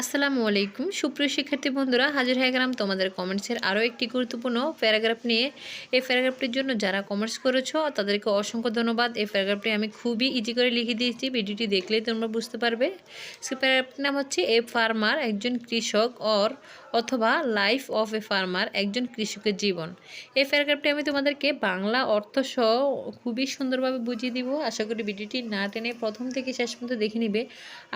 আসসালামু আলাইকুম। সুপ্রিয় শিক্ষার্থী বন্ধুরা, হাজির হয়ে গেলাম তোমাদের কমেন্টসের আরও একটি গুরুত্বপূর্ণ প্যারাগ্রাফ নিয়ে। এই প্যারাগ্রাফটির জন্য যারা কমেন্টস করেছ, তাদেরকে অসংখ্য ধন্যবাদ। এই প্যারাগ্রাফটি আমি খুবই ইজি করে লিখে দিয়েছি ভিডিওটি দেখলেই তোমরা বুঝতে পারবে। সে প্যারাগ্রাফটির নাম হচ্ছে এ ফার্মার একজন কৃষক অর অথবা লাইফ অফ এ ফার্মার একজন কৃষকের জীবন। এই প্যারাগ্রাফটি আমি তোমাদেরকে বাংলা অর্থ সহ খুবই সুন্দরভাবে বুঝিয়ে দিব। আশা করি ভিডিওটি না টেনে প্রথম থেকে শেষ পর্যন্ত দেখে নিবে।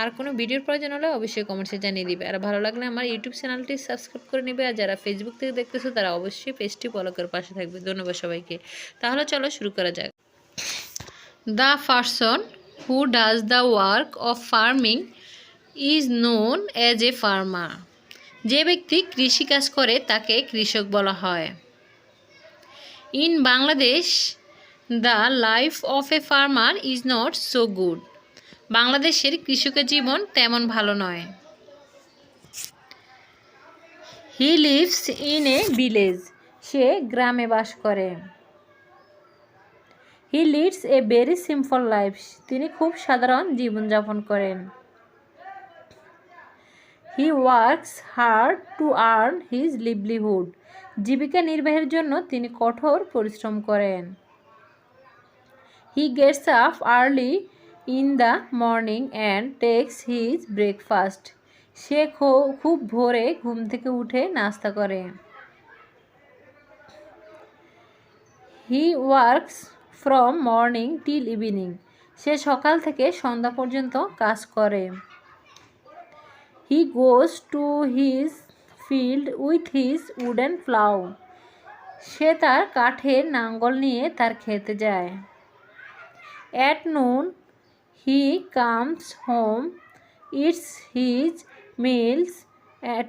আর কোনো ভিডিওর প্রয়োজন হলে অবশ্যই কমেন্টসে জানিয়ে দিবে। আর ভালো লাগলে আমার ইউটিউব চ্যানেলটি সাবস্ক্রাইব করে নেবে। আর যারা ফেসবুক থেকে দেখতেছো, তারা অবশ্যই পেজটি ফলো করে পাশে থাকবে। ধন্যবাদ সবাইকে। তাহলে চলো শুরু করা যাক। The person who does the work of farming is known as a farmer যে ব্যক্তি কৃষিকাজ করে, তাকে কৃষক বলা হয়। In Bangladesh the life of a farmer is not so good বাংলাদেশের কৃষকের জীবন তেমন ভালো নয়। He lives in a village সে গ্রামে বাস করে। He leads a very simple life তিনি খুব সাধারণ জীবনযাপন করেন। He works hard to earn his livelihood জীবিকা নির্বাহের জন্য তিনি কঠোর পরিশ্রম করেন। He gets up early in the morning and takes his breakfast সে খুব ভোরে ঘুম থেকে উঠে নাস্তা করে। He works from morning till evening সে সকাল থেকে সন্ধ্যা পর্যন্ত কাজ করে। He goes to his field with his wooden plough সে তার কাঠের নাঙ্গল নিয়ে তার খেতে যায়। At noon he comes home eats his meals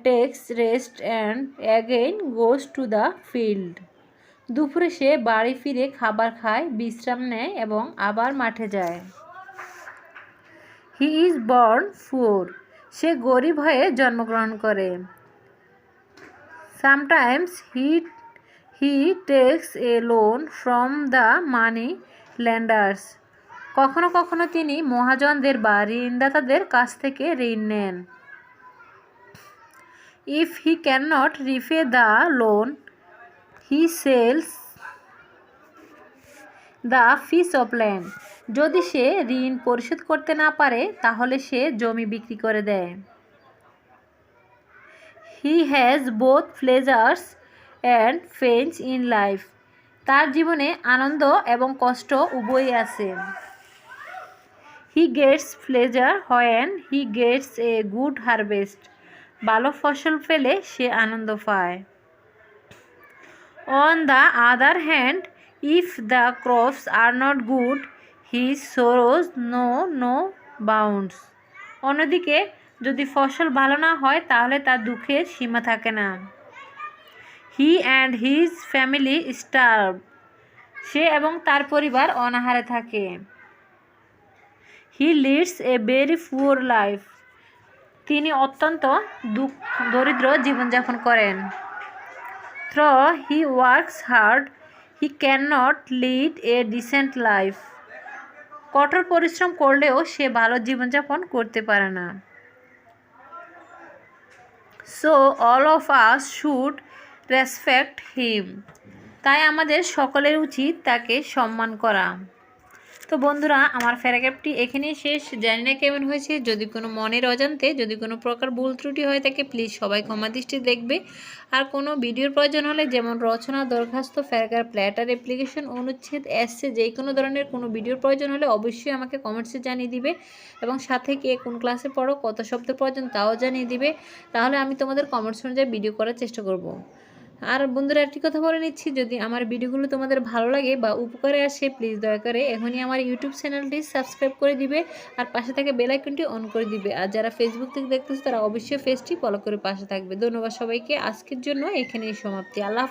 takes rest and again goes to the field দুপুরে সে বাড়ি ফিরে খাবার খায়, বিশ্রাম নেয় এবং আবার মাঠে যায়। হি ইজ বর্ন ফুর সে গরিব হয়ে জন্মগ্রহণ করে। Sometimes he he takes a loan from the money lenders কখনো কখনো তিনি মহাজনদের বা ঋণদাতাদের কাছ থেকে ঋণ নেন। He can not repay the loan he sells the piece of land যদি সে ঋণ পরিশোধ করতে না পারে, তাহলে সে জমি বিক্রি করে দেয়। He has both pleasures and pains in life তার জীবনে আনন্দ এবং কষ্ট উভয়ই আছে। He gets pleasure when he gets a good harvest ভালো ফসল পেলে সে আনন্দ পায়। On the other hand if the crops are not good he sorrows no no bounds অন্যদিকে, যদি ফসল ভালো না হয়, তাহলে তার দুঃখের সীমা থাকে না। He and his family starve সে এবং তার পরিবার অনাহারে থাকে। He leads a very poor life তিনি অত্যন্ত দুঃখ, দরিদ্র জীবনযাপন করেন। Though, he works hard, he can not lead a decent life. কঠোর পরিশ্রম করলেও সে ভালো জীবনযাপন করতে পারে না। So, all of us should respect him. তাই আমাদের সকলের উচিত তাকে সম্মান করা। তো বন্ধুরা, আমার প্যারাগ্রাফটি এখানেই শেষ। জানি না কেমন হয়েছে, যদি কোনো মনের অজান্তে, যদি কোনো প্রকার ভুল ত্রুটি হয়ে থাকে প্লিজ সবাই ক্ষমা দৃষ্টি দেখবে। আর কোনো ভিডিওর প্রয়োজন হলে, যেমন রচনা, দরখাস্ত প্যারাগ্রাফ প্ল্যাটার অ্যাপ্লিকেশন অনুচ্ছেদ এসছে যে কোনো ধরনের কোনো ভিডিওর প্রয়োজন হলে, অবশ্যই আমাকে কমেন্টসে জানিয়ে দিবে। এবং সাথে কে কোন ক্লাসে পড়ো, কত শব্দ প্রয়োজন তাও জানিয়ে দিবে। তাহলে আমি তোমাদের কমেন্টস অনুযায়ী ভিডিও করার চেষ্টা করব। আর বন্ধুরা একটি কথা বলে নিচ্ছি, যদি আমার ভিডিওগুলো তোমাদের ভালো লাগে বা উপকারে আসে প্লিজ দয়া করে এখনই আমার ইউটিউব চ্যানেলটি সাবস্ক্রাইব করে দিবে আর পাশে থাকে বেলাইকনটি অন করে দিবে। আর যারা ফেসবুক থেকে দেখতেছে, তারা অবশ্যই ফেসটি ফলো করে পাশে থাকবে। ধন্যবাদ সবাইকে। আজকের জন্য এখানেই সমাপ্তি। আল্লাহ।